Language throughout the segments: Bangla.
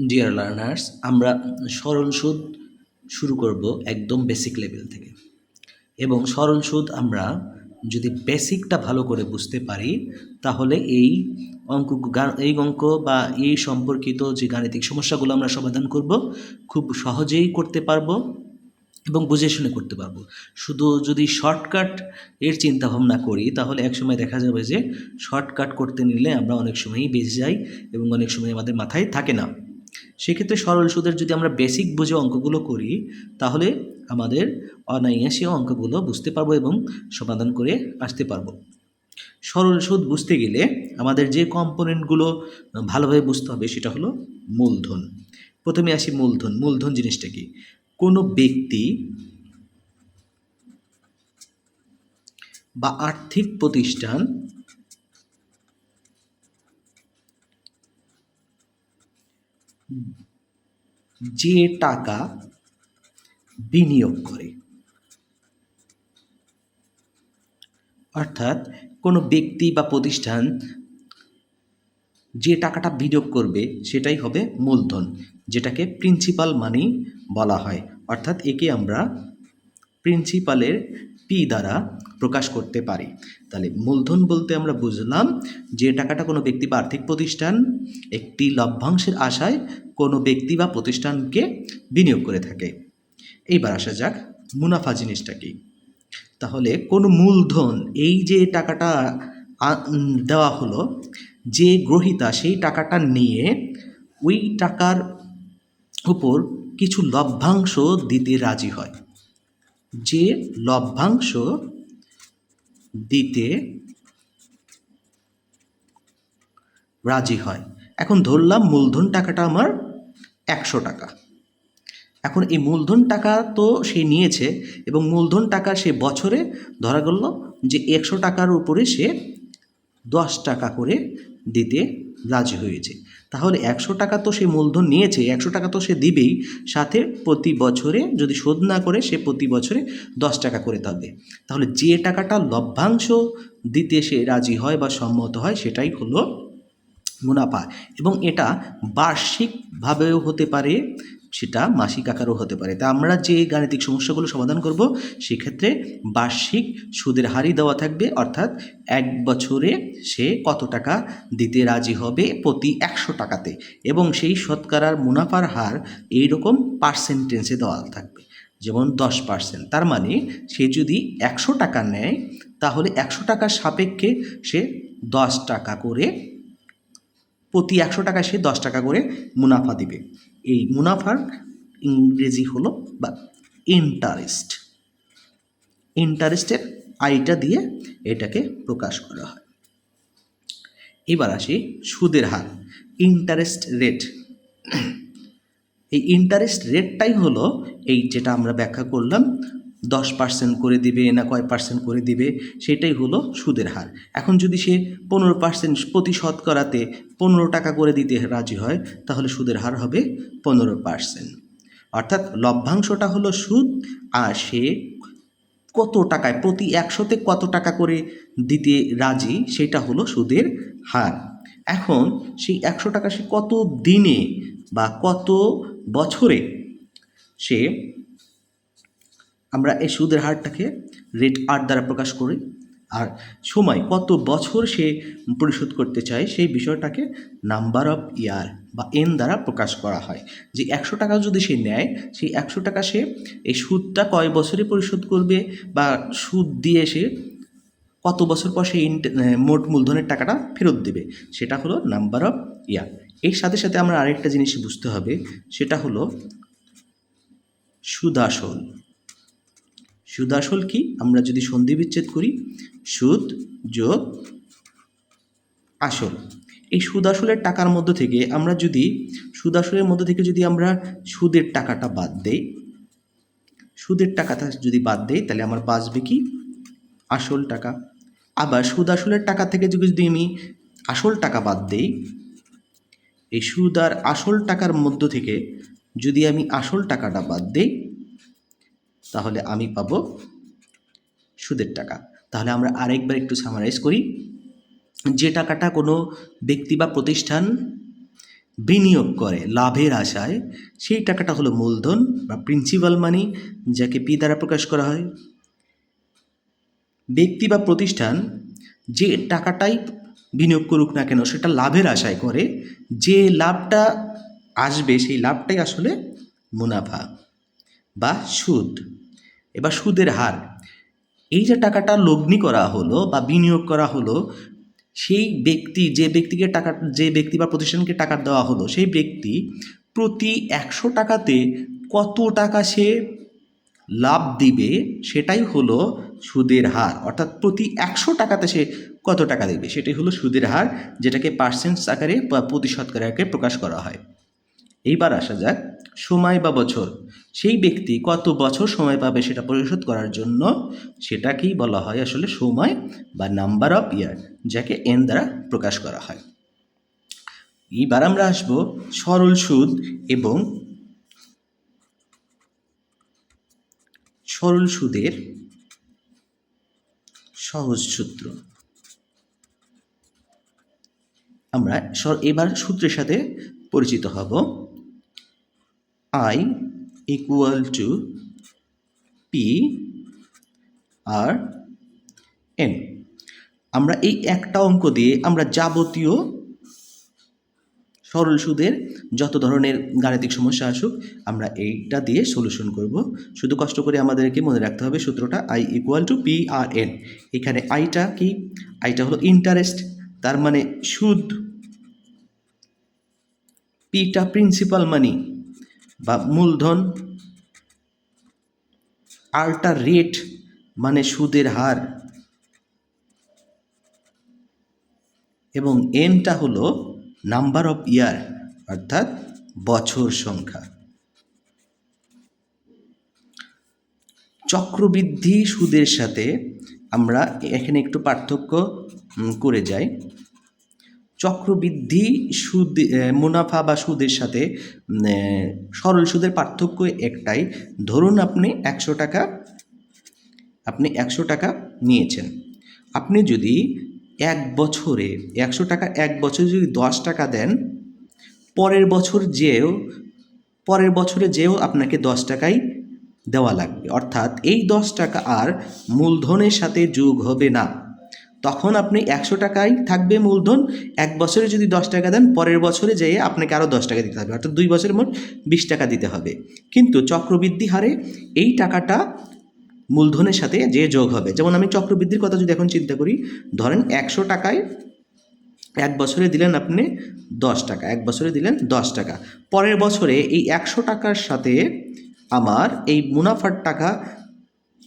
ডিয়ার লার্নার্স আমরা সরল সুদ শুরু করব একদম বেসিক লেভেল থেকে। এবং সরল সুদ আমরা যদি বেসিকটা ভালো করে বুঝতে পারি, তাহলে এই অঙ্ক এই অঙ্ক বা এই সম্পর্কিত যে গাণিতিক সমস্যাগুলো আমরা সমাধান করব, খুব সহজেই করতে পারব এবং বুঝে শুনে করতে পারব। শুধু যদি শর্টকাট এর চিন্তা ভাবনা করি, তাহলে একসময় দেখা যাবে যে শর্টকাট করতে নিলে আমরা অনেক সময়ই বেঁচে যাই এবং অনেক সময় আমাদের মাথায় থাকে না। সেক্ষেত্রে সরল সুদের যদি আমরা বেসিক বুঝে অঙ্কগুলো করি, তাহলে আমাদের অনায়াসে অঙ্কগুলো বুঝতে পারব এবং সমাধান করে আসতে পারব। সরল সুদ বুঝতে গেলে আমাদের যে কম্পোনেন্টগুলো ভালোভাবে বুঝতে হবে সেটা হলো মূলধন। প্রথমে আসি মূলধন। মূলধন জিনিসটা কি? কোনো ব্যক্তি বা আর্থিক প্রতিষ্ঠান যে টাকা বিনিয়োগ করে। অর্থাৎ কোনো ব্যক্তি বা প্রতিষ্ঠান যে টাকাটা বিনিয়োগ করবে, সেটাই হবে মূলধন, যেটাকে প্রিন্সিপাল মানি বলা হয়। অর্থাৎ একে আমরা প্রিন্সিপালের পি দ্বারা প্রকাশ করতে পারি। তাহলে মূলধন বলতে আমরা বুঝলাম যে টাকাটা কোনো ব্যক্তি বা আর্থিক প্রতিষ্ঠান একটি লভ্যাংশের আশায় কোনো ব্যক্তি বা প্রতিষ্ঠানকে বিনিয়োগ করে থাকে। এইবার আসা যাক মুনাফা জিনিসটা কি। তাহলে কোনো মূলধন এই যে টাকাটা দেওয়া হলো, যে গ্রহিতা সেই টাকাটা নিয়ে ওই টাকার উপর কিছু লভ্যাংশ দিতে রাজি হয়। যে লভ্যাংশ দিতে রাজি হয়। এখন ধরলাম মূলধন টাকাটা আমার একশো টাকা। এখন এই মূলধন টাকা তো সে নিয়েছে এবং মূলধন টাকা সে বছরে ধরা গেল যে একশো টাকার উপরে সে দশ টাকা করে দিতে রাজি হয়েছে। তাহলে একশো টাকা তো সে মূলধন নিয়েছে, একশো টাকা তো সে দিবেই। সাথে প্রতি বছরে যদি শোধ না করে, সে প্রতি বছরে দশ টাকা করে থাকবে তাহলে যে টাকাটা লভ্যাংশ দিতে সে রাজি হয় বা সম্মত হয়, সেটাই হলো মুনাফা। এবং এটা বার্ষিকভাবেও হতে পারে সেটা মাসিক আকারও হতে পারে। তা আমরা যে গাণিতিক সমস্যাগুলো সমাধান করব, সেক্ষেত্রে বার্ষিক সুদের হারই দেওয়া থাকবে, অর্থাৎ এক বছরে সে কত টাকা দিতে রাজি হবে প্রতি একশো টাকাতে এবং সেই শতকরার মুনাফার হার এইরকম পার্সেন্টেজে দেওয়া থাকবে। যেমন দশ পার্সেন্ট তার মানে সে যদি একশো টাকা নেয়, তাহলে একশো টাকার সাপেক্ষে সে দশ টাকা করে, প্রতি একশো টাকায় সে দশ টাকা করে মুনাফা দিবে। এই মুনাফার ইংরেজি হলো বা ইন্টারেস্ট ইন্টারেস্টের আইটা দিয়ে এটাকে প্রকাশ করা হয়। এবার আসি সুদের হার ইন্টারেস্ট রেট এই ইন্টারেস্ট রেটটাই হলো এই যেটা আমরা ব্যাখ্যা করলাম দশ পার্সেন্ট করে দিবে না কয় পার্সেন্ট করে দিবে, সেটাই হলো সুদের হার। এখন যদি সে পনেরো পার্সেন্ট প্রতি শতকরাতে পনেরো টাকা করে দিতে রাজি হয়, তাহলে সুদের হার হবে পনেরো পার্সেন্ট অর্থাৎ লভ্যাংশটা হলো সুদ, আর সে কত টাকায়, প্রতি একশোতে কত টাকা করে দিতে রাজি, সেটা হলো সুদের হার। এখন সেই একশো টাকা সে কত দিনে বা কত বছরে সে আমরা এই সুদের হারটাকে রেট আর দ্বারা প্রকাশ করি। আর সময়, কত বছর সে পরিশোধ করতে চায় সেই বিষয়টাকে নাম্বার অফ ইয়ার বা এন দ্বারা প্রকাশ করা হয়। যে একশো টাকা যদি সে নেয়, সেই একশো টাকা সে এই সুদটা কয় বছরে পরিশোধ করবে বা সুদ দিয়ে সে কত বছর পর সেই মোট মূলধনের টাকাটা ফেরত দেবে, সেটা হলো নাম্বার অফ ইয়ার। এর সাথে সাথে আমরা আরেকটা জিনিস বুঝতে হবে, সেটা হলো সুদাসল সুদাসল কি? আমরা যদি সন্ধি বিচ্ছেদ করি, সুদ যোগ আসল। এই সুদ আসলের টাকার মধ্য থেকে আমরা যদি, সুদ আসলের মধ্য থেকে যদি আমরা সুদের টাকাটা বাদ দেই, সুদের টাকাটা যদি বাদ দেই, তাহলে আমার বাঁচবে কি? আসল টাকা। আবার সুদ আসলের টাকা থেকে যদি আমি আসল টাকা বাদ দেই, এই সুদ আর আসল টাকার মধ্য থেকে যদি আমি আসল টাকাটা বাদ দেই তাহলে আমি পাবো সুদের টাকা। তাহলে আমরা আরেকবার একটু সামারাইজ করি। যে টাকাটা কোনো ব্যক্তি বা প্রতিষ্ঠান বিনিয়োগ করে লাভের আশায়, সেই টাকাটা হলো মূলধন বা প্রিন্সিপাল মানি যাকে পি দ্বারা প্রকাশ করা হয়। ব্যক্তি বা প্রতিষ্ঠান যে টাকাটাই বিনিয়োগ করুক না কেন, সেটা লাভের আশায় করে, যে লাভটা আসবে, সেই লাভটাই আসলে মুনাফা বা সুদ। এবার সুদের হার। এই যে টাকাটা লগ্নি করা হলো বা বিনিয়োগ করা হলো, সেই ব্যক্তি, যে ব্যক্তিকে টাকা, যে ব্যক্তি বা প্রতিষ্ঠানকে টাকা দেওয়া হলো, সেই ব্যক্তি প্রতি একশো টাকাতে কত টাকা সে লাভ দিবে সেটাই হলো সুদের হার। অর্থাৎ প্রতি একশো টাকাতে সে কত টাকা দেবে সেটাই হলো সুদের হার, যেটাকে পার্সেন্ট আকারে বা প্রতিশত আকারে প্রকাশ করা হয়। এইবার আসা যাক সময় বা বছর। সেই ব্যক্তি কত বছর সময় পাবে সেটা পরিশোধ করার জন্য সেটাকেই বলা হয় আসলে সময় বা নাম্বার অফ ইয়ার যাকে এন দ্বারা প্রকাশ করা হয়। এইবার আমরা আসব সরল সুদ এবং সরল সুদের সহজ সূত্র। আমরা এবার সূত্রের সাথে পরিচিত হব। I equal to P R N আমরা এই একটা অঙ্ক দিয়ে আমরা যাবতীয় সরল সুদের যত ধরনের গাণিতিক সমস্যা আসুক, আমরা এইটা দিয়ে সলিউশন করব। শুধু কষ্ট করে আমাদেরকে মনে রাখতে হবে সূত্রটা I equal to P R N এখানে আইটা কি? আইটা হলো ইন্টারেস্ট তার মানে সুদ। পিটা প্রিন্সিপাল মানি বা মূলধন আরটা রেট মানে সুদের হার। এবং এনটা হলো নাম্বার অফ ইয়ার অর্থাৎ বছর সংখ্যা। চক্রবৃদ্ধি সুদের সাথে আমরা এখানে একটু পার্থক্য করে যাই। চক্রবৃদ্ধি সুদ মুনাফা বা সুদের সাথে সরল সুদের পার্থক্য একটাই। ধরুন আপনি একশো টাকা, আপনি একশো টাকা নিয়েছেন। আপনি যদি এক বছরে, একশো টাকা এক বছরে যদি দশ টাকা দেন, পরের বছর যেও, পরের বছরে যেও আপনাকে দশ টাকাই দেওয়া লাগবে। অর্থাৎ এই দশ টাকা আর মূলধনের সাথে যোগ হবে না। তখন আপনি একশো টাকাই থাকবে মূলধন। এক বছরে যদি দশ টাকা দেন, পরের বছরে যেয়ে আপনাকে আরও দশ টাকা দিতে হবে। অর্থাৎ দুই বছরের মোট বিশ টাকা দিতে হবে। কিন্তু চক্রবৃদ্ধি হারে এই টাকাটা মূলধনের সাথে যে যোগ হবে। যেমন আমি চক্রবৃদ্ধির কথা যদি এখন চিন্তা করি, ধরেন একশো টাকায় এক বছরে দিলেন আপনি দশ টাকা, এক বছরে দিলেন দশ টাকা। পরের বছরে এই একশো টাকার সাথে আমার এই মুনাফার টাকা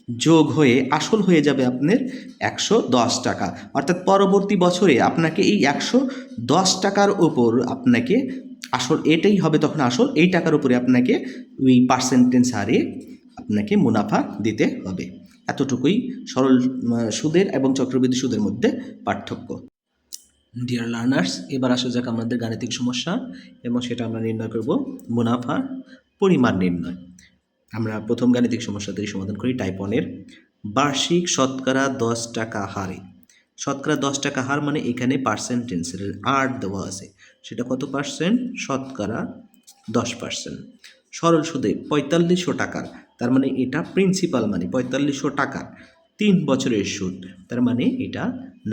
যোগ হয়ে আসল হয়ে যাবে আপনার একশো দশ টাকা। অর্থাৎ পরবর্তী বছরে আপনাকে এই একশো দশ টাকার উপর আপনাকে আসল এটাই হবে তখন আসল, এই টাকার উপরে আপনাকে ওই পার্সেন্টেজ হারে আপনাকে মুনাফা দিতে হবে। এতটুকুই সরল সুদের এবং চক্রবৃদ্ধি সুদের মধ্যে পার্থক্য। ডিয়ার লার্নার্স এবার আসা যাক আমাদের গাণিতিক সমস্যা এবং সেটা আমরা নির্ণয় করব। মুনাফার পরিমাণ নির্ণয়। আমরা প্রথম গাণিতিক সমস্যা থেকে সমাধান করি টাইপ ওয়ানের বার্ষিক শতকরা দশ টাকা হারে। শতকরা দশ টাকা হার মানে এখানে পার্সেন্টেন্সের আট দেওয়া আছে। সেটা কত পার্সেন্ট শতকরা দশ পার্সেন্ট সরল সুদে পঁয়তাল্লিশশো টাকার, তার মানে এটা প্রিন্সিপাল মানে পঁয়তাল্লিশশো টাকার তিন বছরের সুদ। তার মানে এটা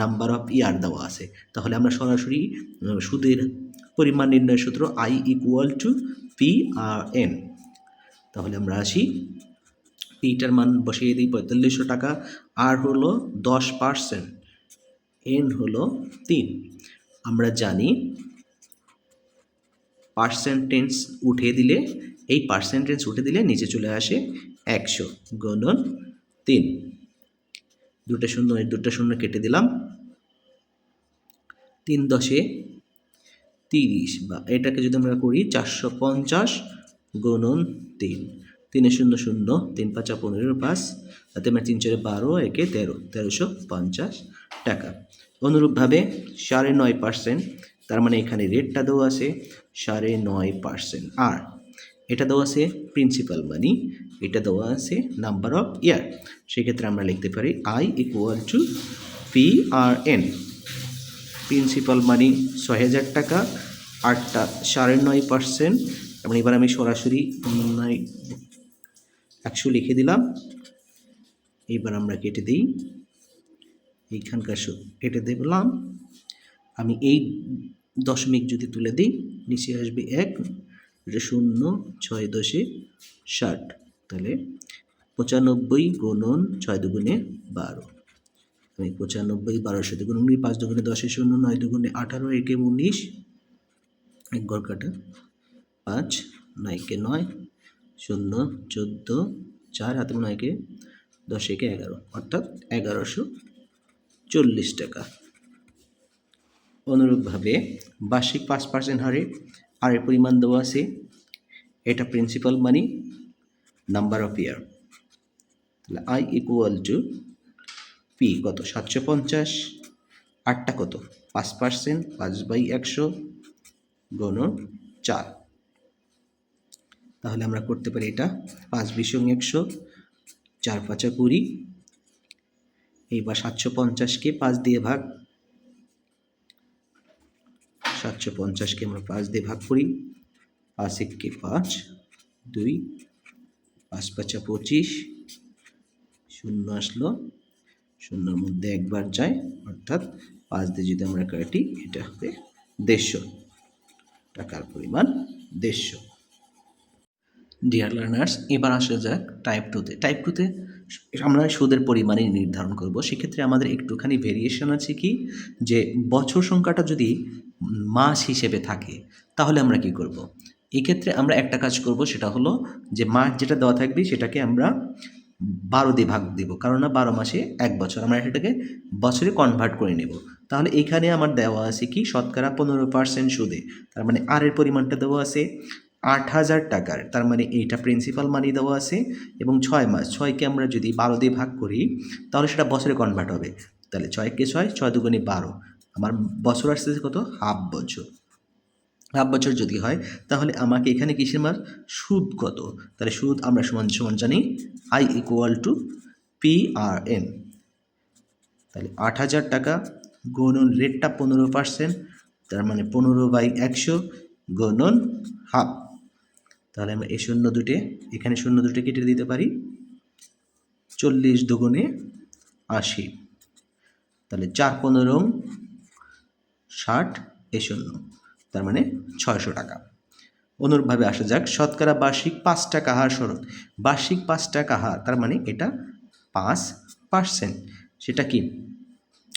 নাম্বার অফ ইয়ার দেওয়া আছে। তাহলে আমরা সরাসরি সুদের পরিমাণ নির্ণয় সূত্র I equal to P R N তাহলে আমরা আসি। পিটার মান বসিয়ে দিই পঁয়তাল্লিশশো টাকা। আর হলো দশ পার্সেন্ট এন হলো তিন। আমরা জানি পার্সেন্টেন্স উঠে দিলে, এই পার্সেন্টেন্স উঠে দিলে নিচে চলে আসে একশো গণন তিন। দুটো শূন্য, এই দুটো শূন্য কেটে দিলাম। তিন দশে তিরিশ বা এটাকে যদি আমরা করি চারশো পঞ্চাশ গুণন তিন। তিনে শূন্য শূন্য, তিন পাঁচা পনেরো পাঁচ, তাতে আমরা তিন চারে বারো, একে তেরো, তেরোশো পঞ্চাশ টাকা। অনুরূপভাবে সাড়ে নয় পার্সেন্ট তার মানে এখানে রেটটা দেওয়া আছে সাড়ে নয় পার্সেন্ট আর এটা দেওয়া আছে প্রিন্সিপাল মানি এটা দেওয়া আছে নাম্বার অফ ইয়ার সেক্ষেত্রে আমরা লিখতে পারি I equal to P R N principal money ছয় হাজার টাকা, আটটা সাড়ে নয় পার্সেন্ট এবং এবার আমি সরাসরি একশো লিখে দিলাম। এইবার আমরা কেটে দিই। এইখানকার কেটে দিলাম। আমি এই দশমিক যদি তুলে দিই, নিচে আসবে এক শূন্য, ছয় দশে ষাট। তাহলে পঁচানব্বই গুণন ছয় দুগুণে বারো। আমি পঁচানব্বই সাথে গুণন করি পাঁচ দুগুণে দশে শূন্য, নয় দুগুণে আঠারো, একে উনিশ। এক গড় কাটা। পাঁচ, নয়কে নয়, শূন্য, চোদ্দ, চার, হাতে নয়কে দশ একে এগারো, অর্থাৎ এগারোশো চল্লিশ টাকা। অনুরূপভাবে বার্ষিক পাঁচ পার্সেন্ট হারে আরের পরিমাণ দেওয়া আছে। এটা principal money number of year তাহলে আই ইকুয়াল টু পি কত? সাতশো পঞ্চাশ। আটটা কত? পাঁচ পার্সেন্ট পাঁচ বাই একশো গণ চার। তাহলে আমরা করতে পারি এটা পাঁচ বিশং একশো, চার পাঁচা কুড়ি, এইবার সাতশো পঞ্চাশকে পাঁচ দিয়ে ভাগ। সাতশো পঞ্চাশকে আমরা পাঁচ দিয়ে ভাগ করি। পাঁচ এককে পাঁচ, দুই, পাঁচ পাঁচা পঁচিশ, শূন্য আসলো। শূন্যর মধ্যে একবার যায়, অর্থাৎ পাঁচ দিয়ে যদি আমরা কাটি এটা হবে দেড়শো। টাকার পরিমাণ দেড়শো। ডিয়ার লার্নার্স এবার আসা যাক টাইপ টুতে টাইপ টুতে আমরা সুদের পরিমাণই নির্ধারণ করব। সেক্ষেত্রে আমাদের একটুখানি ভেরিয়েশন আছে কি? যে বছর সংখ্যাটা যদি মাস হিসেবে থাকে, তাহলে আমরা কি করব। এক্ষেত্রে আমরা একটা কাজ করব, সেটা হলো যে মাস যেটা দেওয়া থাকবে, সেটাকে আমরা বারো দিয়ে ভাগ দিব। কারণ না, বারো মাসে এক বছর। আমরা এটাকে বছরে কনভার্ট করে নেব। তাহলে এখানে আমার দেওয়া আছে কি? শতকরা পনেরো পার্সেন্ট সুদে। তার মানে আর এর পরিমাণটা দেওয়া আছে। আট হাজার টাকার, তার মানে এইটা প্রিন্সিপাল মানি দেওয়া আছে এবং ছয় মাস, ছয়কে আমরা যদি বারো দিয়ে ভাগ করি, তাহলে সেটা বছরে কনভার্ট হবে। তাহলে ছয়কে ছয় ছয় দুগুণে বারো। আমার বছর আসতেছে কত? হাফ বছর। হাফ বছর যদি হয়, তাহলে আমাকে এখানে কিসের মাস? সুদ কত? তাহলে সুদ আমরা সমান সমান জানি I equal to P R N তাহলে আট হাজার টাকা গুণন রেটটা পনেরো পার্সেন্ট তার মানে পনেরো বাই একশো গুণন হাফ। তাহলে আমরা এই শূন্য দুটে, এখানে শূন্য দুটে কেটে দিতে পারি। চল্লিশ দুগুণে আশি। তাহলে চার পনেরো, ষাট, এ শূন্য। তার মানে ছয়শো টাকা। অনুরূপভাবে আসা যাক, শতকরা বার্ষিক পাঁচ টাকা হার শরৎ বার্ষিক পাঁচ টাকা হার, তার মানে এটা পাঁচ পার্সেন্ট। সেটা কি?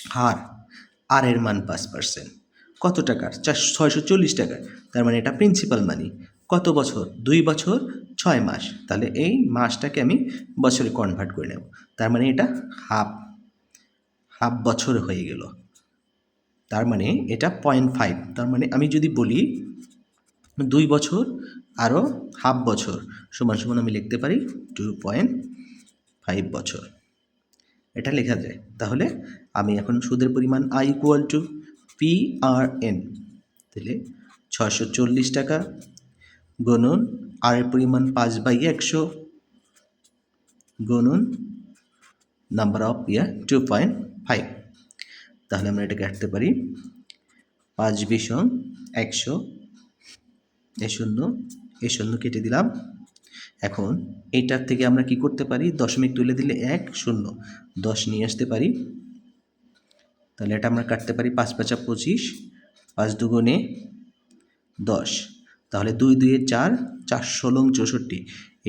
হার। আর এর মান পাঁচ পার্সেন্ট। কত টাকার? চার ছয়শো চল্লিশ টাকার। তার মানে এটা প্রিন্সিপাল মানি কত বছর? দুই বছর, ছয় মাস। তাহলে এই মাসটাকে আমি বছরে কনভার্ট করে নেব। তার মানে এটা হাফ হাফ বছর হয়ে গেল। তার মানে এটা পয়েন্ট ফাইভ তার মানে আমি যদি বলি দুই বছর আরও হাফ বছর, সমান সমান আমি লিখতে পারি টু পয়েন্ট ফাইভ বছর। এটা লেখা যায়। তাহলে আমি এখন সুদের পরিমাণ I equal to P R N তাহলে ছশো চল্লিশ টাকা গুণন আর পরিমাণ পাঁচ বাই একশো গুণন number of year two point five তাহলে আমরা এটা কাটতে পারি পাঁচ বিষম একশো, এ শূন্য এ শূন্য কেটে দিলাম। এখন এইটার থেকে আমরা কি করতে পারি? দশমিক তুলে দিলে এক, শূন্য। দশ নিয়ে আসতে পারি। তাহলে এটা আমরা কাটতে পারি পাঁচ পাঁচা পঁচিশ, পাঁচ দুগুণে দশ। তাহলে দুই দুইয়ে চার চার ষোলো চৌষট্টি।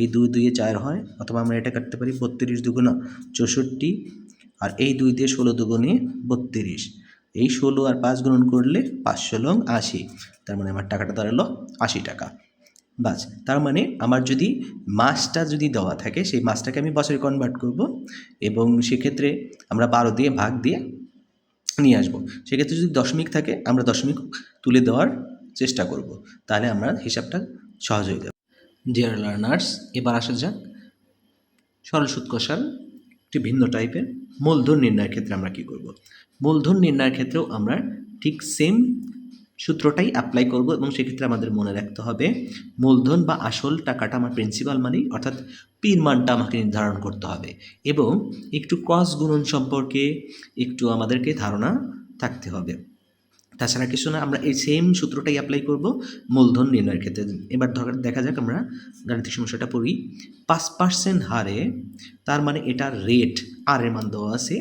এই দুই দুইয়ে চার হয়, অথবা আমরা এটা কাটতে পারি বত্রিশ দুগুণা চৌষট্টি, আর এই দুই দিয়ে ষোলো দুগুণে বত্রিশ। এই ষোলো আর পাঁচ গুণন করলে পাঁচ ষোলো আশি। তার মানে আমার টাকাটা দাঁড়াল আশি টাকা। বাস, তার মানে আমার যদি মাসটা যদি দেওয়া থাকে, সেই মাসটাকে আমি বছরে কনভার্ট করব এবং সেক্ষেত্রে আমরা বারো দিয়ে ভাগ দিয়ে নিয়ে আসব। সেক্ষেত্রে যদি দশমিক থাকে, আমরা দশমিক তুলে দেওয়ার চেষ্টা করব। তাহলে আমরা হিসাবটা সহজ হয়ে যাবে। ডিয়ার লার্নার্স এবার আসা যাক। সরল সুদ কষার একটি ভিন্ন টাইপের মূলধন নির্ণয়ের ক্ষেত্রে আমরা কি করব? মূলধন নির্ণয়ের ক্ষেত্রেও আমরা ঠিক সেম সূত্রটাই অ্যাপ্লাই করব এবং সেক্ষেত্রে আমাদের মনে রাখতে হবে, মূলধন বা আসল টাকাটা আমার প্রিন্সিপাল মানি অর্থাৎ পির মানটা আমাকে নির্ধারণ করতে হবে এবং একটু ক্রস গুণন সম্পর্কে একটু আমাদেরকে ধারণা থাকতে হবে। তাছাড়া কিছু না, আমরা এই সেম সূত্রটাই অ্যাপ্লাই করব মূলধন নির্ণয়ের ক্ষেত্রে। এবার ধর, দেখা যাক আমরা গাণিতিক সমস্যাটা পড়ি। পাঁচ পার্সেন্ট হারে, তার মানে এটা রেট আর এর মান দেওয়া আছে।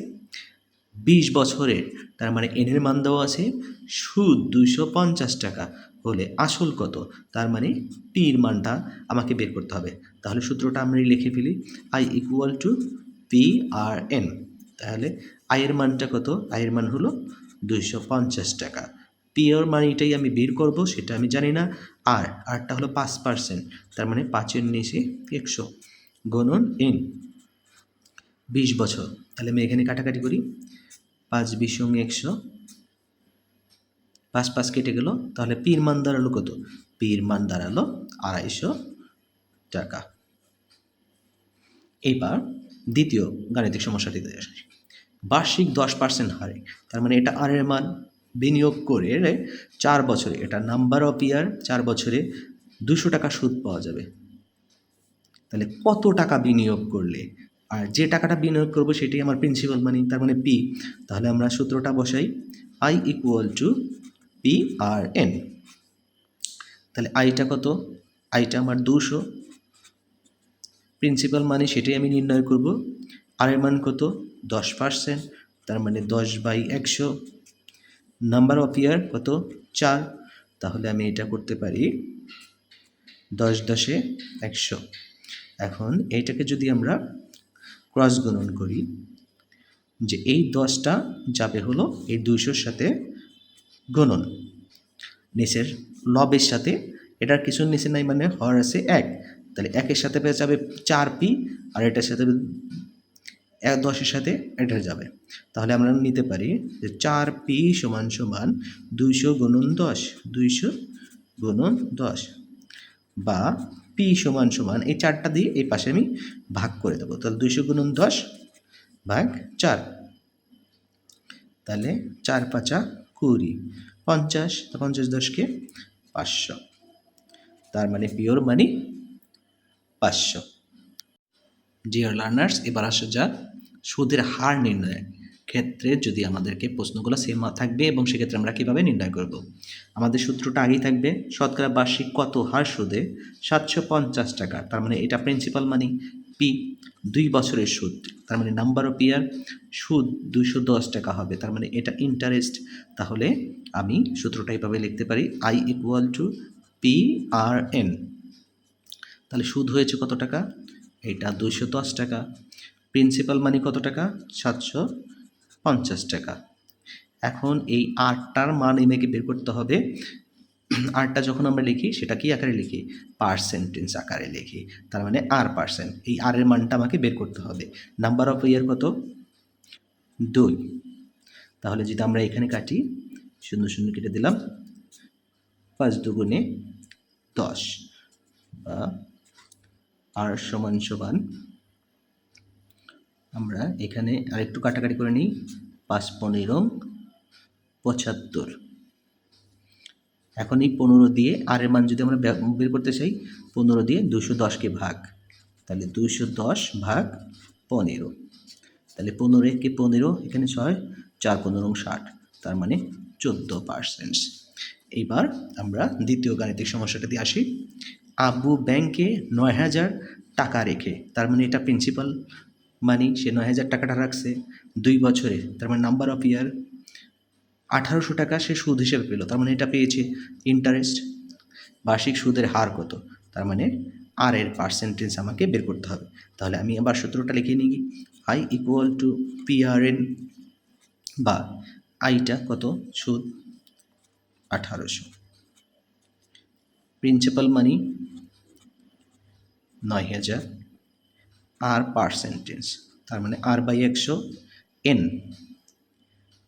বিশ বছরের তার মানে এন এর মান দেওয়া আছে। সুদ দুইশো পঞ্চাশ টাকা হলে আসল কত? তার মানে পির মানটা আমাকে বের করতে হবে। তাহলে সূত্রটা আমরা লিখে ফেলি। I equal to P R N তাহলে আয়ের মানটা কত? আয়ের মান হলো দুইশো পঞ্চাশ টাকা। পিওর মানিটাই আমি বের করব, সেটা আমি জানি না। আর, আরটা হলো পাঁচ পার্সেন্ট তার মানে পাঁচের নিচে একশো। গণন এন, বিশ বছর। তাহলে আমি এখানে কাটাকাটি করি। পাঁচ বিশ একশো। পাঁচ পাঁচ কেটে গেল। তাহলে পীর মান দাঁড়াল কত? পীর মান দাঁড়াল আড়াইশো টাকা। এইবার দ্বিতীয় গাণিতিক সমস্যাটিতে আসি। বার্ষিক দশ পার্সেন্ট হারে। তার মানে এটা আরের মান বিনিয়োগ করে চার বছরে, এটা নাম্বার অফ ইয়ার চার বছরে দুশো টাকা সুদ পাওয়া যাবে। তাহলে কত টাকা বিনিয়োগ করলে? আর যে টাকাটা বিনিয়োগ করব সেটাই আমার প্রিন্সিপাল মানি তার মানে পি তাহলে আমরা সূত্রটা বসাই I equal to P R N তাহলে আইটা কত? আইটা আমার দুশো। প্রিন্সিপাল মানি সেটাই আমি নির্ণয় করব। আর এর মান কত? দশ পার্সেন্ট তার মানে দশ বাই একশো। নাম্বার অফ ইয়ার কত? চার। তাহলে আমি এটা করতে পারি দশ দশে একশো। এখন এইটাকে যদি আমরা ক্রস গণন করি, যে এই দশটা যাবে হলো এই দুইশোর সাথে গণন। নিচের লবের সাথে, এটার কিছু নিচে নাই মানে হর আছে এক। তাহলে একের সাথে পেয়ে যাবে চার পি আর এটার সাথে এক দশের সাথে এটা যাবে। তাহলে আমরা নিতে পারি যে চার পি সমান সমান দুইশো গুণন দশ, দুইশো গুণন দশ বা পি সমান সমান এই চারটা দিয়ে এই পাশে আমি ভাগ করে দেবো। তাহলে দুইশো গুণন দশ ভাগ চার। তাহলে চার পাঁচা কুড়ি, পঞ্চাশ, তা পঞ্চাশ দশকে পাঁচশো। তার মানে পিওর মানি পাঁচশো। ডিয়ার লার্নার্স এবার আসা যাক সুদের হার নির্ণয়ের ক্ষেত্রে যদি আমাদেরকে প্রশ্নগুলো সেম থাকবে এবং সেক্ষেত্রে আমরা কীভাবে নির্ণয় করব? আমাদের সূত্রটা আগেই থাকবে, শতকরা বার্ষিক কত হার সুদে সাতশো পঞ্চাশ টাকা, তার মানে এটা প্রিন্সিপাল মানি পি দুই বছরের সুদ, তার মানে নাম্বার অফ ইয়ার সুদ দুইশো দশ টাকা হবে, তার মানে এটা ইন্টারেস্ট তাহলে আমি সূত্রটা এইভাবে লিখতে পারি I equal to P R N তাহলে সুদ হয়েছে কত টাকা? এটা দুইশো দশ টাকা প্রিন্সিপাল মানি কত টাকা? সাতশো পঞ্চাশ টাকা। এখন এই আটটার মান এমএকে বের করতে হবে। আরটা যখন আমরা লিখি, সেটা কি আকারে লিখি? পার্সেন্টেজ আকারে লিখি। তার মানে আর পার্সেন্ট। এই আর এর মানটা আমাকে বের করতে হবে। নাম্বার অফ ইয়ার কত? দুই। তাহলে যদি আমরা এখানে কাটি, শূন্য শূন্য কেটে দিলাম, পাঁচ দুগুণে দশ, বা আর সমান সমান আমরা এখানে আরেকটু কাটাকাটি করে নিই। পাঁচ পনেরো পঁচাত্তর। এখন এই পনেরো দিয়ে আর এর মান যদি আমরা বের করতে চাই, পনেরো দিয়ে দুশো দশকে ভাগ। তাহলে দুশো দশ ভাগ পনেরো। তাহলে পনেরো একে পনেরো, এখানে ছয়, চার পনেরো ষাট। তার মানে চোদ্দ পার্সেন্ট এইবার আমরা দ্বিতীয় গাণিতিক সমস্যাটা দিয়ে আসি। আবু ব্যাংকে নয় হাজার টাকা রেখে, তার মানে এটা প্রিন্সিপাল মানি, সে নয় হাজার টাকাটা রাখছে, দুই বছরে তার মানে নাম্বার অফ ইয়ার আঠারোশো টাকা সে সুদ হিসেবে পেল, তার মানে এটা পেয়েছে ইন্টারেস্ট বার্ষিক সুদের হার কত, তার মানে আর এর পার্সেন্টেজ আমাকে বের করতে হবে। তাহলে আমি আবার সূত্রটা লিখে নিই I equal to P R N বা আইটা কত, সুদ আঠারোশো। প্রিন্সিপাল মানি নয় হাজার আর পার্সেন্টেজ তার মানে আর বাই একশো এন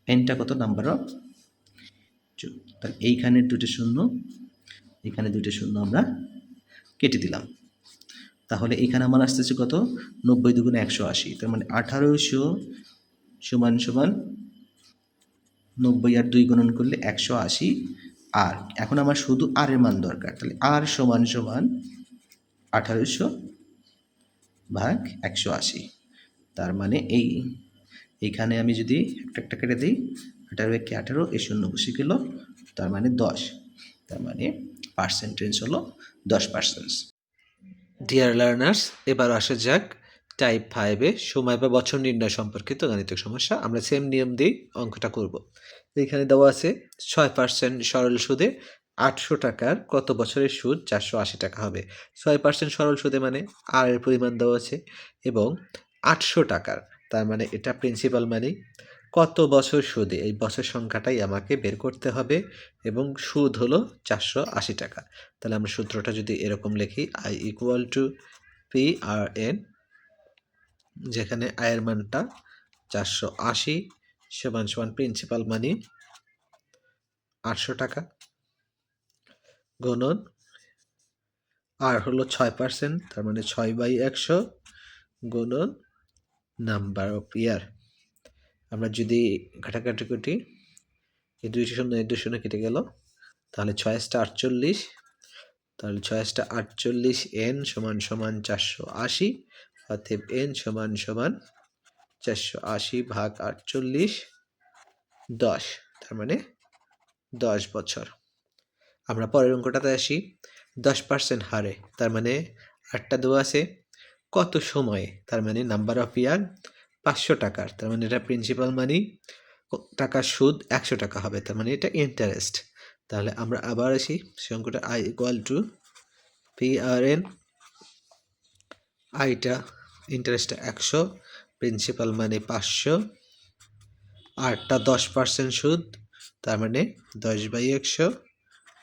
এনটা কত? নাম্বার অফ তাহলে এইখানে দুটো শূন্য, এখানে দুটো শূন্য আমরা কেটে দিলাম। তাহলে এখানে আমার আসতেছে কত? নব্বই দুগুণে একশো আশি। তার মানে আঠারোশো সমান সমান নব্বই আর দুই গুণন করলে একশো আশি আর এখন আমার শুধু আর এর মান দরকার। তাহলে আর সমান সমান আঠারোশো ভাগ একশো আশি। তার মানে এই, এইখানে আমি যদি একটা একটা কেটে দিই, আঠারো একে আঠারো এই শূন্য বসে গেল, তার মানে দশ। তার মানে পার্সেন্টেজ হলো দশ পার্সেন্ট ডিয়ার লার্নার্স এবার আসা যাক টাইপ ফাইভে সময় বা বছর নির্ণয় সম্পর্কিত গাণিতিক সমস্যা। আমরা সেম নিয়ম দিয়েই অঙ্কটা করব। এখানে দেওয়া আছে ছয় পার্সেন্ট সরল সুদে আটশো টাকার কত বছরের সুদ? চারশো আশি টাকা হবে। ছয় পার্সেন্ট সরল সুদে মানে আর এর পরিমাণ দেওয়া আছে এবং আটশো টাকার, তার মানে এটা প্রিন্সিপাল মানি কত বছর সুদে? এই বছর সংখ্যাটাই আমাকে বের করতে হবে এবং সুদ হলো চারশো আশি টাকা। তাহলে আমরা সূত্রটা যদি এরকম লিখি I equal to P R N যেখানে আয়ের মানটা চারশো আশি সমান সমান প্রিন্সিপাল মানি আটশো টাকা। গুণন। আর হলো ছয় পার্সেন্ট তার মানে ছয় বাই একশো গুণন নাম্বার অফ ইয়ার। আমরা যদি ঘাটাঘাটি করি, এই দুইটি শূন্য, এই দুই শূন্য কেটে গেল, তাহলে ছয়টা আটচল্লিশ, তাহলে ছয়টা আটচল্লিশ এন সমান সমান চারশো আশি, অতএব এন সমান সমান চারশো আশি ভাগ আটচল্লিশ, দশ, তার মানে দশ বছর। আমরা পরের অঙ্কটাতে আসি। দশ পার্সেন্ট হারে, তার মানে আটটা দেওয়া আছে। কত সময়ে, তার মানে নাম্বার অফ ইয়ার পাঁচশো টাকার, তার মানে এটা প্রিন্সিপাল মানি টাকার সুদ একশো টাকা হবে, তার মানে এটা ইন্টারেস্ট তাহলে আমরা আবার আসি, সে অঙ্কটা I equal to P R N আইটা ইন্টারেস্টটা একশো প্রিন্সিপাল মানে পাঁচশো আটটা দশ পার্সেন্ট সুদ, তার মানে দশ বাই একশো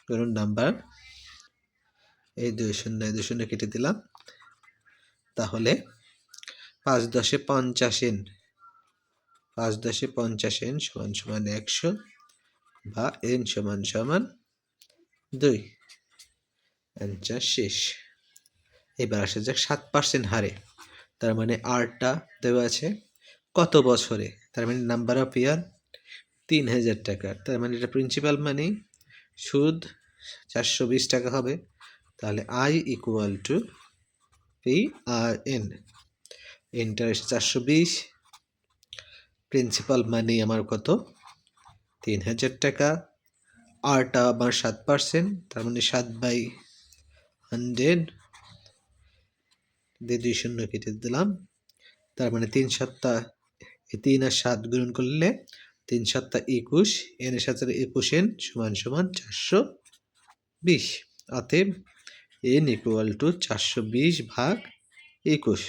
ধরুন নাম্বার এই দুই শূন্য দুই শূন্য কেটে দিলাম। তাহলে পাঁচ দশে পঞ্চাশ এন, পাঁচ দশে পঞ্চাশ এন সমান সমান একশো বা এন সমান সমান দুই। অ্যান্সার শেষ। এবার আসা যাক সাত পার্সেন্ট হারে। তার মানে আরটা দেওয়া আছে কত বছরে? তার মানে নাম্বার অফ ইয়ার তিন হাজার টাকা। তার মানে এটা প্রিন্সিপাল মানি সুদ চারশো বিশ টাকা হবে। তাহলে I equal to P R N interest চারশো বিশ। প্রিন্সিপাল মানি আমার কত? তিন হাজার টাকা আরটা আমার সাত পার্সেন্ট তার মানে সাত বাই হান্ড্রেড দুই শূন্য কেটে দিলাম। তার মানে তিন সাতটা, এই তিন আর সাত গুণন করলে তিন সাতটা একুশ এনের সাথে একুশ এন সমান সমান চারশো বিশ। অতএব এন ইকুয়াল টু চারশো বিশ ভাগ একুশ।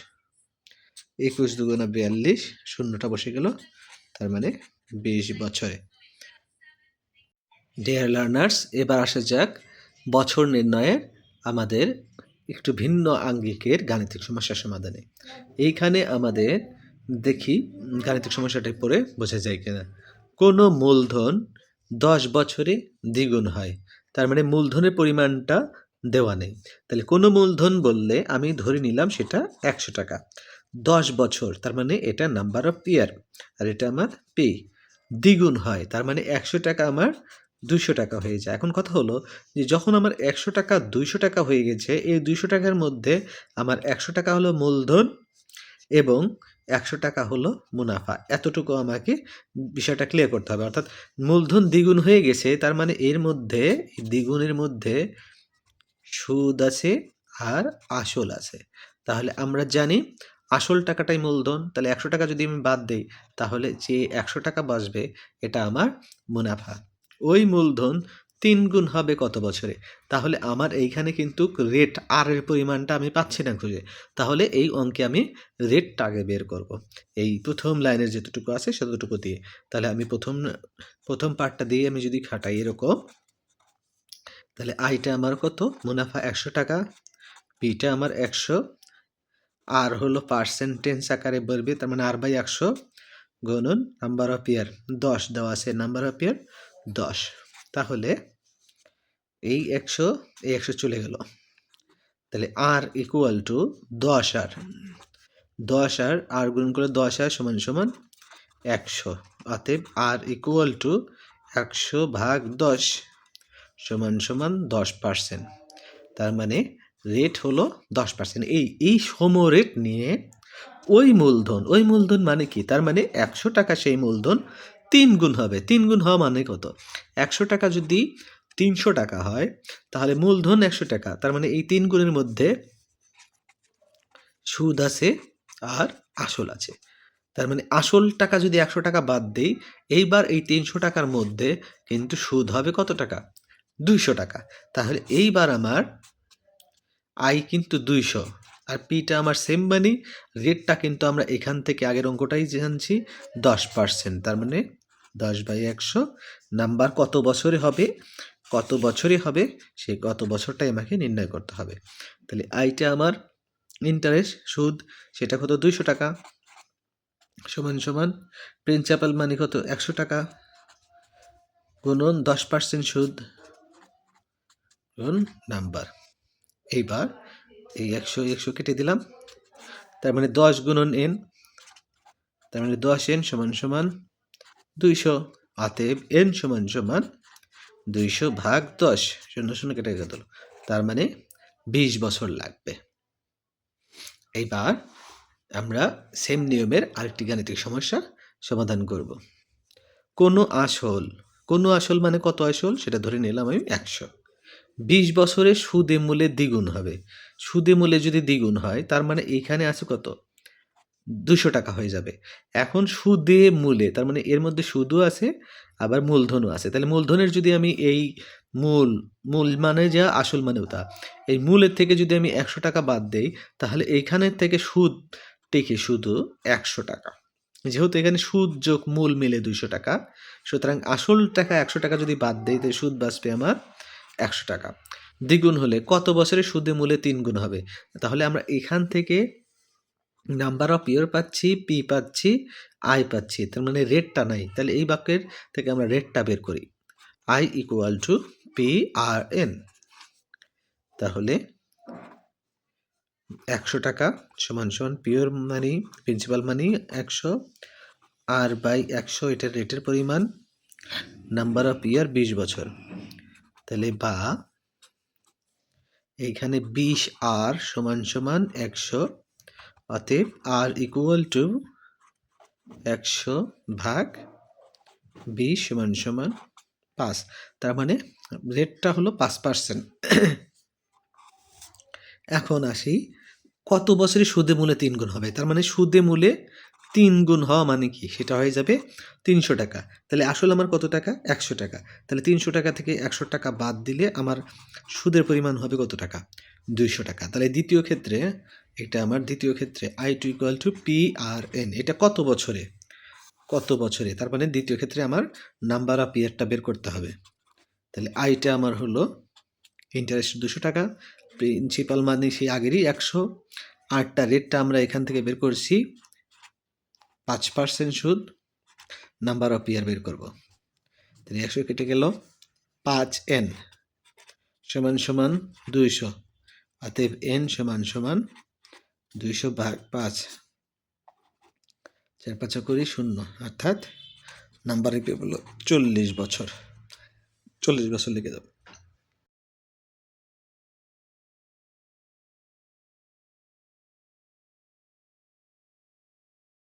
একুশ দুগুণা বিয়াল্লিশ, শূন্যটা বসে গেল, তার মানে বিশ বছরে। ডিয়ার লার্নার্স এবার আসা যাক বছর নির্ণয়ের আমাদের একটু ভিন্ন আঙ্গিকের গাণিতিক সমস্যার সমাধানে। এইখানে আমাদের দেখি গাণিতিক সমস্যাটা পড়ে বোঝা যায় কিনা। কোনো মূলধন দশ বছরে দ্বিগুণ হয়। তার মানে মূলধনের পরিমাণটা দেওয়া নেই। তাহলে কোনো মূলধন বললে আমি ধরে নিলাম সেটা একশো টাকা। দশ বছর, তার মানে এটা নাম্বার অফ ইয়ার আর এটা আমার পে দ্বিগুণ হয়, তার মানে একশো টাকা আমার দুশো টাকা হয়ে যায়। এখন কথা হলো যে যখন আমার একশো টাকা, দুইশো টাকা হয়ে গেছে, এই দুইশো টাকার মধ্যে আমার একশো টাকা হলো মূলধন এবং একশো টাকা হলো মুনাফা। এতটুকু আমাকে বিষয়টা ক্লিয়ার করতে হবে। অর্থাৎ মূলধন দ্বিগুণ হয়ে গেছে, তার মানে এর মধ্যে, দ্বিগুণের মধ্যে সুদ আছে আর আসল আছে। তাহলে আমরা জানি আসল টাকাটাই মূলধন। তাহলে একশো টাকা যদি আমি বাদ দিই, তাহলে যে একশো টাকা বাঁচবে, এটা আমার মুনাফা। ওই মূলধন তিন গুণ হবে কত বছরে? তাহলে আমার এইখানে কিন্তু রেট আর এর পরিমাণটা আমি পাচ্ছি না খুঁজে। তাহলে এই অঙ্কে আমি রেটটা আগে বের করব। এই প্রথম লাইনের যতটুকু আছে ততটুকু দিয়ে। তাহলে আমি প্রথম প্রথম পার্টটা দিয়ে আমি যদি খাটাই এরকম, তাহলে আইটা আমার কত? মুনাফা একশো টাকা। পিটা আমার একশো। আর হলো পার্সেন্টেজ আকারে বলবে, তার মানে আর বাই একশো গুণন নাম্বার অফ ইয়ার দশ দেওয়া আছে নাম্বার অফ ইয়ার দশ। তাহলে এই একশো এই একশো চলে গেল। তাহলে আর ইকুয়াল টু দশ আর দশ আর আর গুণ করে দশ আর সমান সমান একশো। অতএব আর ইকুয়াল টু একশো ভাগ দশ সমান সমান দশ পার্সেন্ট তার মানে রেট হলো দশ পার্সেন্ট এই এই সম রেট নিয়ে ওই মূলধন ওই মূলধন মানে কি? তার মানে একশো টাকা সেই মূলধন তিন গুণ হবে। তিন গুণ হওয়া মানে কত? একশো টাকা যদি তিনশো টাকা হয়, তাহলে মূলধন একশো টাকা, তার মানে এই তিন গুণের মধ্যে সুদ আছে আর আসল আছে। তার মানে আসল টাকা যদি একশো টাকা বাদ দিই, এইবার এই তিনশো টাকার মধ্যে কিন্তু সুদ হবে কত টাকা? দুইশো টাকা। তাহলে এইবার আমার আই কিন্তু দুইশো। আর পিটা আমার সেম মানি রেটটা কিন্তু আমরা এখান থেকে আগের অঙ্কটাই জানছি, দশ পার্সেন্ট তার মানে দশ বাই একশো, নাম্বার কত বছরে হবে? কত বছরে হবে সেই কত বছরটাই আমাকে নির্ণয় করতে হবে। তাহলে আইটা আমার ইন্টারেস্ট সুদ, সেটা কত? দুইশো টাকা। সমান সমান প্রিন্সিপাল মানি কত? একশো টাকা। গুণন দশ পার্সেন্ট সুদ। গুণ নাম্বার এইবার এই একশো একশো কেটে দিলাম। তার মানে দশ গুণন এন তার মানে দশ এন সমান সমান দুইশো। অতএব এন সমান সমান দুইশো ভাগ দশ, শূন্য শূন্য কেটে গেল তার মানে বিশ বছর লাগবে। এইবার আমরা সেম নিয়মের আরেকটি গাণিতিক সমস্যা সমাধান করব। কোনো আসল কোনো আসল মানে কত আসল? সেটা ধরে নিলাম আমি একশো। বিশ বছরে সুদে মূলে দ্বিগুণ হবে। সুদে মূলে যদি দ্বিগুণ হয়, তার মানে এখানে আছে কত? দুশো টাকা হয়ে যাবে। এখন সুদে মূলে তার মানে এর মধ্যে সুদও আছে আবার মূলধনও আছে। তাহলে মূলধনের যদি আমি এই মূল মূল মানে যা, আসল মানেও তা। এই মূলের থেকে যদি আমি একশো টাকা বাদ দেই, তাহলে এইখানের থেকে সুদ টেকে শুধু একশো টাকা। যেহেতু এখানে সুদ যোগ মূল মিলে দুইশো টাকা, সুতরাং আসল টাকা একশো টাকা যদি বাদ দেয় তাহলে সুদ বাঁচবে আমার একশো টাকা। দ্বিগুণ হলে কত বছরে সুদে মূলে তিন গুণ হবে? তাহলে আমরা এখান থেকে নাম্বার অফ ইয়ার পাচ্ছি, পি পাচ্ছি আই পাচ্ছি, তার মানে রেটটা নাই। তাহলে এই বাক্যের থেকে আমরা রেটটা বের করি। I equal to P R N তাহলে একশো টাকা সমান সমান পিওর মানি প্রিন্সিপাল মানি একশো, আর বাই একশো এটার রেটের পরিমাণ নাম্বার অফ ইয়ার বিশ বছর। তাহলে বা এইখানে বিশ আর সমান সমান একশো, অতএব আর ইকুয়াল টু একশো ভাগ বিশ সমান সমান পাঁচ। তার মানে রেটটা হলো পাঁচ পার্সেন্ট এখন আসি, কত বছরে সুদে মূলে তিন গুণ হবে? তার মানে সুদে মূলে তিন গুণ হওয়া মানে কি? সেটা হয়ে যাবে তিনশো টাকা। তাহলে আসলে আমার কত টাকা? একশো টাকা। তাহলে তিনশো টাকা থেকে একশো টাকা বাদ দিলে আমার সুদের পরিমাণ হবে কত টাকা? দুইশো টাকা। তাহলে দ্বিতীয় ক্ষেত্রে এটা আমার দ্বিতীয় ক্ষেত্রে I two equal to P R N এটা কত বছরে? কত বছরে? তার মানে দ্বিতীয় ক্ষেত্রে আমার নাম্বার অফ ইয়ারটা বের করতে হবে। তাহলে আইটা আমার হলো ইন্টারেস্ট দুশো টাকা প্রিন্সিপাল মানে সেই আগেরই একশো আটটা রেটটা আমরা এখান থেকে বের করছি, পাঁচ পার্সেন্ট সুদ নাম্বার অফ ইয়ার বের করব। তাহলে একশো কেটে গেল পাঁচ এন সমান সমান দুইশো, অতএব এন সমান সমান দুইশো ভাগ পাঁচ। চার পাঁচা করি শূন্য, অর্থাৎ নাম্বার হলো চল্লিশ বছর। চল্লিশ বছর লিখে দেবো।